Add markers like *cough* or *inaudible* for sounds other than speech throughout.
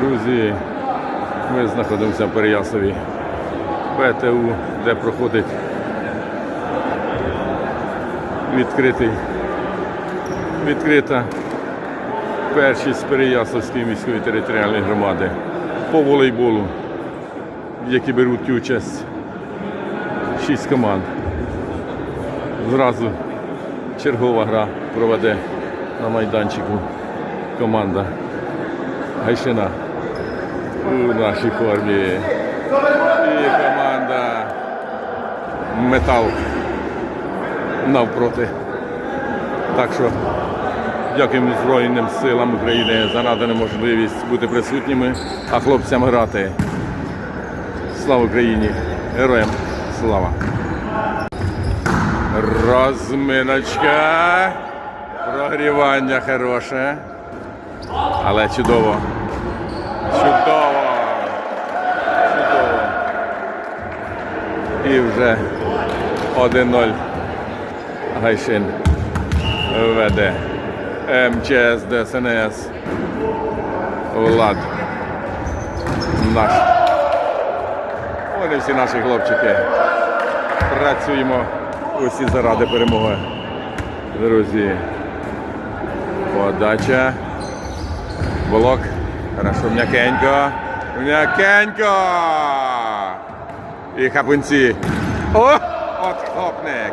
Друзі, ми знаходимося в Переясові ПТУ, де проходить відкритий, відкрита першість Переясовської міської територіальної громади по волейболу, в якій беруть участь шість команд. Зразу чергова гра проведе на майданчику команда Гайшина у нашій формі. І команда Метал навпроти. Так що дякуємо Збройним силам України за надану можливість бути присутніми, а хлопцям грати. Слава Україні! Героям слава! Розминочка. Прогрівання хороше. Але чудово. Чудово. І вже 1-0. Гайшин веде. МЧС ДСНС. Влад. Наш. Вони всі наші хлопчики. Працюємо усі заради перемоги. Друзі. Подача. Блок. Хорошо, м'якенько. М'якенько. І хапунці. О! От хлопник.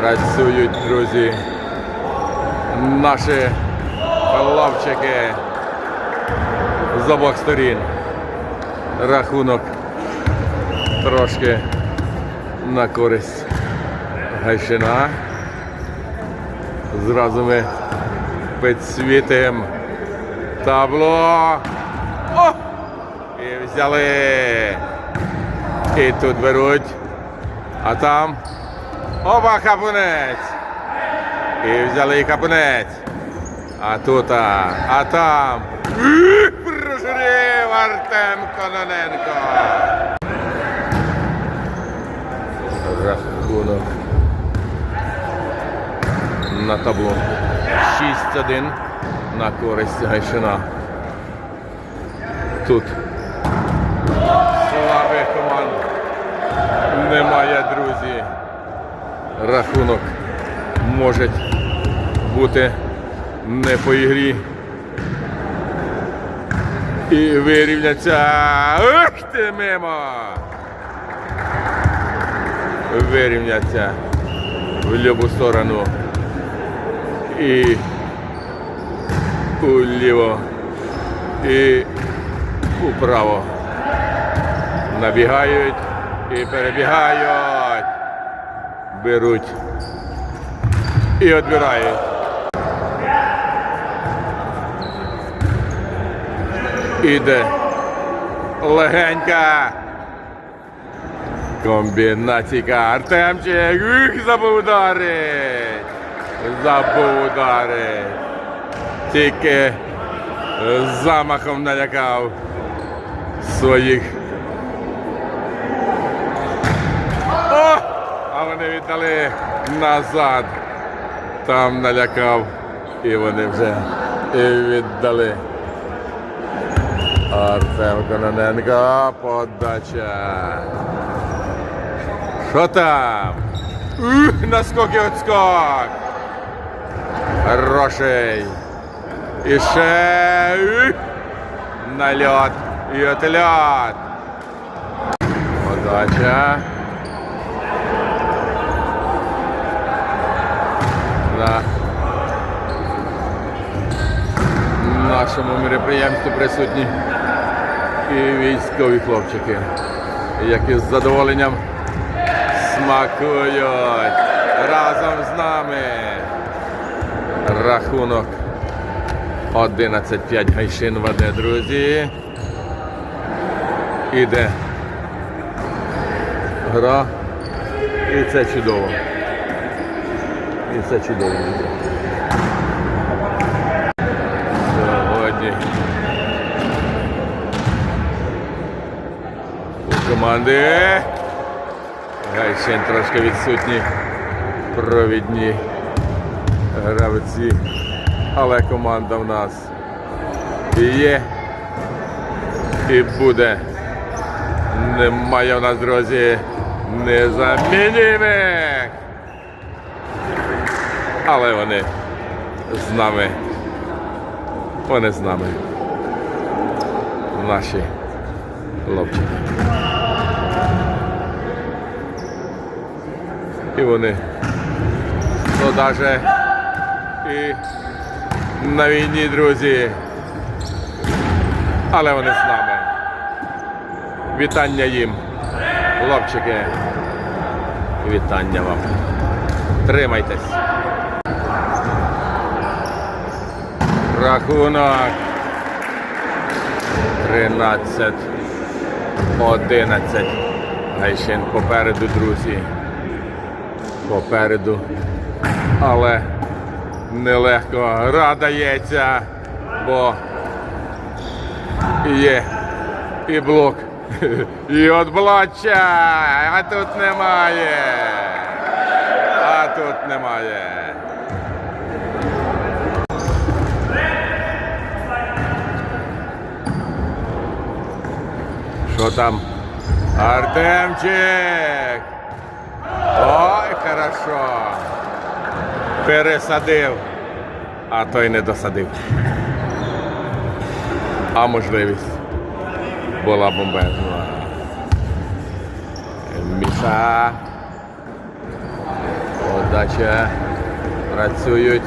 Працюють, друзі. Наші хлопчики з обох сторін. Рахунок трошки на користь Гайшина. Зразу ми підсвітимо табло. Взяли. І тут беруть. А там. Оба хапунець. І взяли і хапунець. А тут, а, а там. Прожурив Артем Кононенко. Рахунок на табло. 6-1 на користь Гайшина. Тут слабих команд немає, друзі. Рахунок може бути не по ігрі. І вирівняться. Ух ти мимо! Вирівняться в любу сторону. І уліво. І управо. Набігають і перебігають. Беруть і відбирають. Іде легенька. Комбінаційка. Артемчик. Ух, забув ударить. Забув ударить. Тільки замахом налякав своїх. А назад. Там налякав. І вони вже і віддали. Артем Кононенко, подача. Що там? Наскок і отскок. Хороший. І ще нальот і отльот. Подача. На нашому мероприємстві присутні і військові хлопчики, які з задоволенням смакують разом з нами. Рахунок 11-5 Гайшин веде, друзі. Іде гра. І це чудово. І це чудово. Сьогодні у команди. Гайшин трошки відсутні провідні гравці. Але команда в нас є і буде. Немає у нас, друзі, незамінних. Але вони з нами. Вони з нами. Наші хлопчики. І вони ну, навіть і на війні, друзі. Але вони з нами. Вітання їм, хлопчики. Вітання вам. Тримайтесь. Рахунок 13 11. Гайшин попереду, друзі. Попереду. Але нелегко гра дається, бо є і блок, *laughs* і отблоччя, а тут немає. А тут немає. Що там? Артемчик! Ой, хорошо. Пересадив, а той не досадив. А можливість була бомбезна. Міша. Подача. Працюють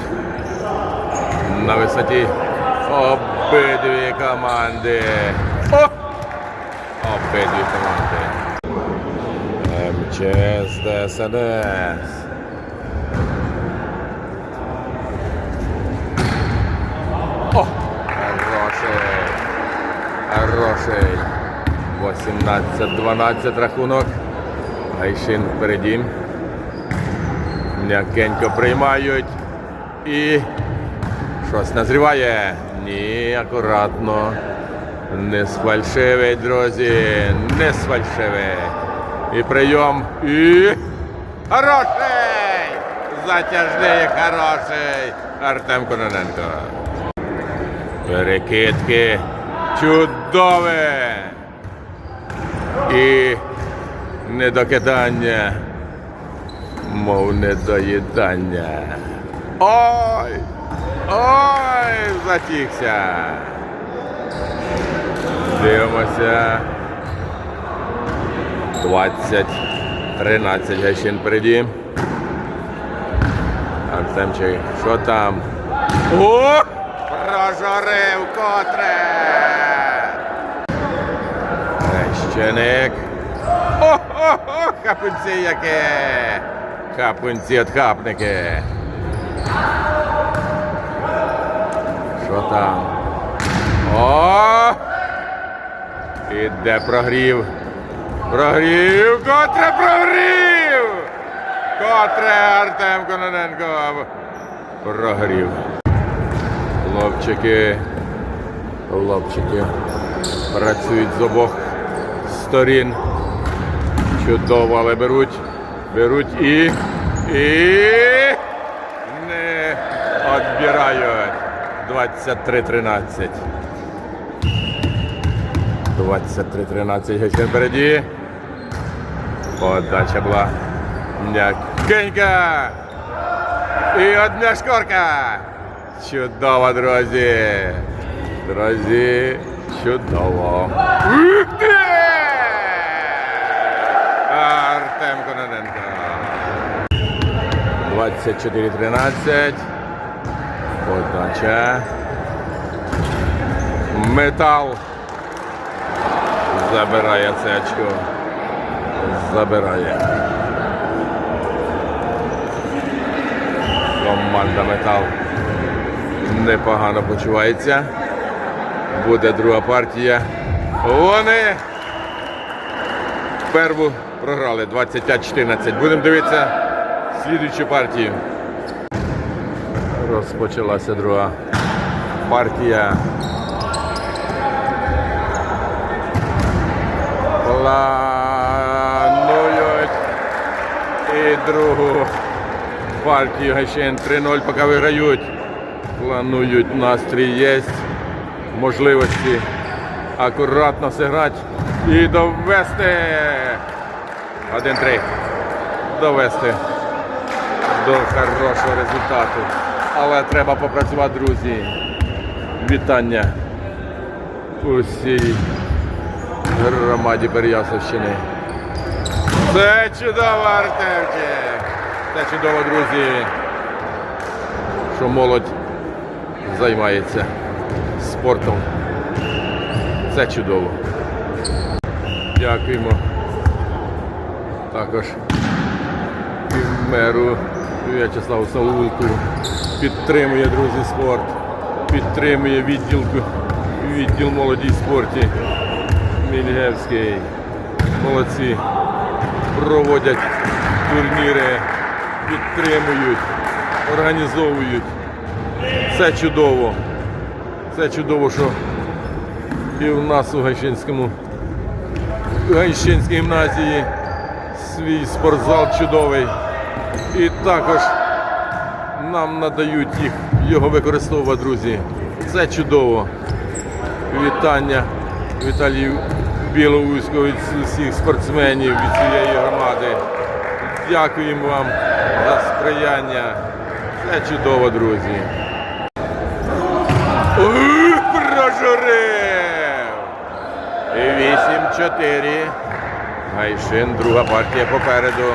на висоті обидві команди. О! Обидві команди. МЧС ДСНС. О! Хороший. Хороший. 18-12 рахунок. Гайшин впереді. М'якенько приймають. І щось назріває. Ні, акуратно. Не сфальшивий, друзі. Не сфальшивий. І прийом. І. Хороший! Затяжний, хороший. Артем Кононенко. Перекидки. Чудове. І недокидання. Мов недоїдання. Ой! Ой! Затікся. Дивимося. 20, 13 гайчин впереді. Артемчик, що там? О! Прожорив котре! Щеник. О-о-о! Хапунці яке! Хапунці от хапники. Що там? О! Іде прогрів. Прогрів! Котре прогрів! Котре Артем Кононенко прогрів. Хлопчики. Хлопчики працюють з обох сторін. Чудово, але беруть, беруть і. І не відбирають. 23-13. 23-13 Гещин впереді. Подача була м'якенька. І одна шкорка. Чудово, друзі. Друзі, чудово. Артем Кононенко. 24-13. Подача. Метал. Забирає це очко. Забирає. Команда Метал непогано почувається. Буде друга партія. Вони перву програли 25-14. Будемо дивитися слідуючу партію. Розпочалася друга партія. Планують і другу партію Гайшин 3-0 поки виграють. Планують настрій є. можливості акуратно зіграти і довести 1-3. Довести до хорошого результату. Але треба попрацювати, друзі. Вітання усій громаді Переяславщини. Це чудово, Артемчик! Це чудово, друзі, що молодь займається спортом. Це чудово. Дякуємо. Також і меру В'ячеславу Саулку. Підтримує, друзі, спорт. Підтримує відділку, відділ молоді і спорті. Мільгевський. Молодці. Проводять турніри, підтримують, організовують. Це чудово. Це чудово, що і в нас у Гайщинському Гайщинській гімназії свій спортзал чудовий. І також нам надають їх його використовувати, друзі. Це чудово. Вітання Віталію Білоуську від усіх спортсменів від цієї громади. Дякуємо вам за сприяння. Це чудово, друзі. Прожурив! 8-4. Гайшин, друга партія попереду.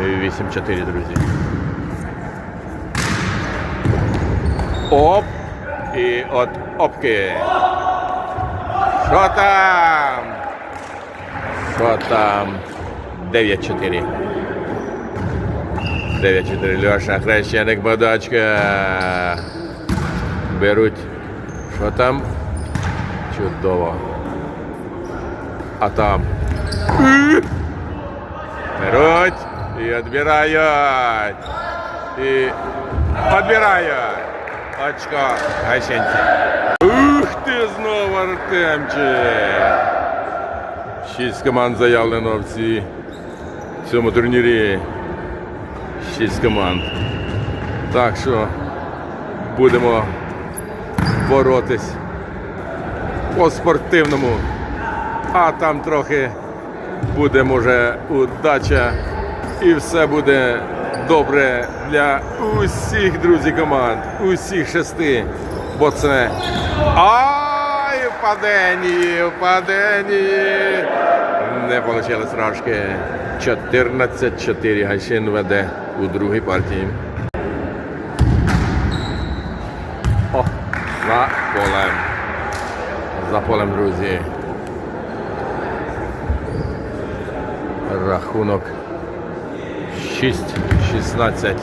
8-4, друзі. Оп! І от опки. Що там? Що там? 9-4. 9-4. Льоша, хрещеник, бодочка. Беруть. Що там? Чудово. А там. Беруть і відбирають. І відбирають. Очко гайченці. Ти знову Артемчик! Шість команд заявлено в цій, в цьому турнірі. Шість команд. Так що будемо боротись по спортивному. А там трохи буде, може, удача і все буде добре для усіх друзі команд, усіх шести. Бо це. Ай, в паденні, в паденні. Не вийшло трошки. 14-4 Гайшин веде у другій партії. О, за полем. За полем, друзі. Рахунок 6-16.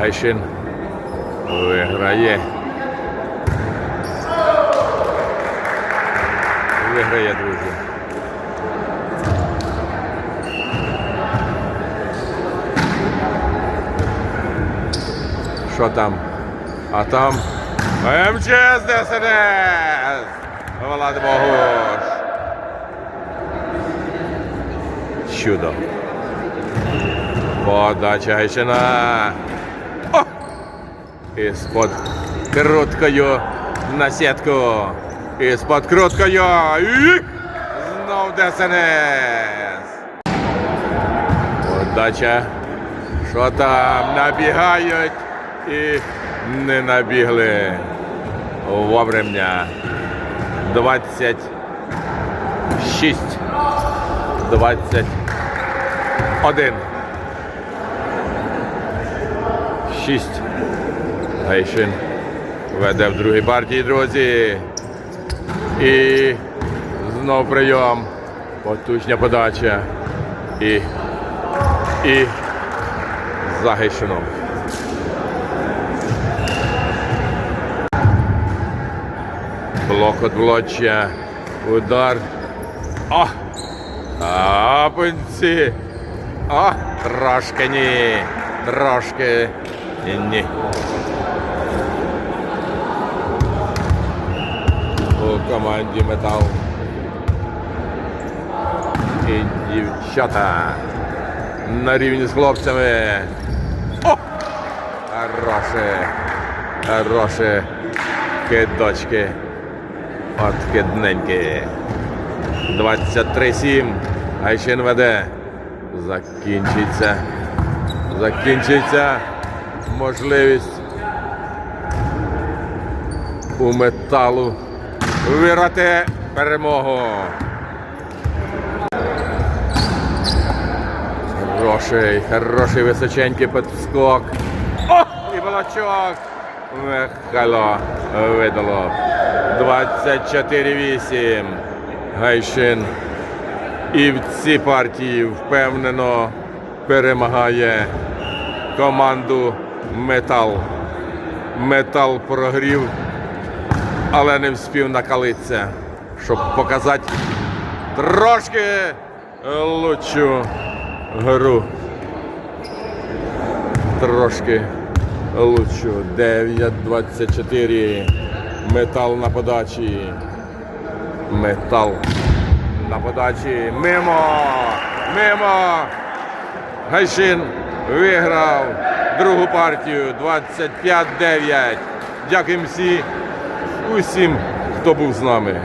Гайшин виграє. Виграє, друзі. Що там? А там МЧС ДСНС! Влад Богуш! Чудо! Подача Гайшина! О! Із-под круткою на сітку! Із-под круткою! І знов ДСНС! Подача! Що там? Набігають і не набігли. Вовремя. 26. 21. 6. Гайшин веде в другій партії, друзі. І знов прийом. Потужня подача. І. І за Блок от блоччя. Удар. О! Апенці. О! Трошки ні. Трошки ні. Команді метал. І дівчата. На рівні з хлопцями. О! Хороше. Хороше. Кидочки. От кидненькі. 23-7. Гайшин веде. Закінчиться. Закінчиться. Можливість у металу вирвати перемогу. Хороший, хороший височенький підскок. О! І балачок. Михайло видало. 24-8. Гайшин. І в цій партії впевнено перемагає команду Метал. Метал прогрів, але не вспів накалитися, щоб показати трошки лучшу гру. Трошки лучшу. 9-24. Метал на подачі. Метал на подачі. Мимо! Мимо! Гайшин виграв другу партію 25-9. Дякуємо всі, усім, хто був з нами.